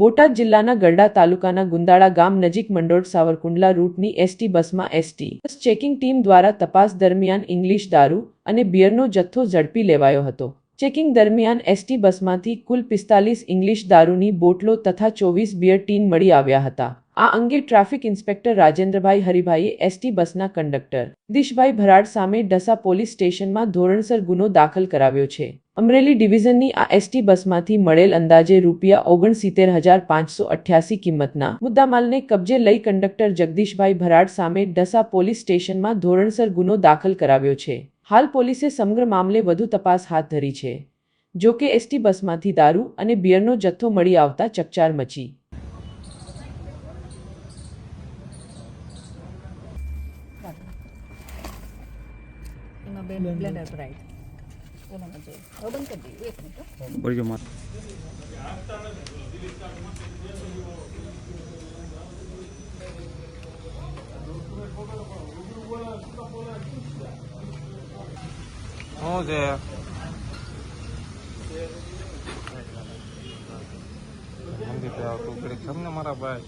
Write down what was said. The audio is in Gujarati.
બોટાદ જિલ્લાના ગરડા તાલુકાના ગુંદાળા ગામ નજીક મંડોળ સાવરકુંડલા રૂટની એસટી બસમાં એસટી બસ ચેકિંગ ટીમ દ્વારા તપાસ દરમિયાન ઇંગ્લિશ દારૂ અને બિયરનો જથ્થો ઝડપી લેવાયો હતો. ચેકિંગ દરમિયાન એસટી બસમાંથી કુલ પિસ્તાલીસ ઇંગ્લિશ દારૂની બોટલો તથા ચોવીસ બિયર ટીન મળી આવ્યા હતા. આ અંગે ટ્રાફિક ઇન્સ્પેક્ટર રાજેન્દ્રભાઈ હરિભાઈએ એસટી બસના કંડક્ટર. દિશભાઈ ભરાડ સામે ડસા પોલીસ સ્ટેશનમાં ધોરણસર ગુનો દાખલ કરાવ્યો છે. અમરેલી ડિવિઝનની આ એસટી બસમાંથી મળેલ અંદાજે રૂપિયા ઓગણસિત્તેર હજાર પાંચસો અઠ્યાસી કિંમતના મુદ્દામાલને કબજે લઈ કંડક્ટર જગદીશભાઈ ભરાડ સામે ડસા પોલીસ સ્ટેશનમાં ધોરણસર ગુનો દાખલ કરાવ્યો છે. હાલ પોલીસે સમગ્ર મામલે વધુ તપાસ હાથ ધરી છે. જો કે એસટી બસમાંથી દારૂ અને બિયરનો જથ્થો મળી આવતા ચકચાર મચી. એમાં બે બ્લેન્ડર રાઈટ ઓલામાં જોઈએ હવે બંધ કરી દઈએ એક મિનિટ. બોલજો માર. શું છે? મંદિર તું ઘડીક થમ મારા ભાઈ?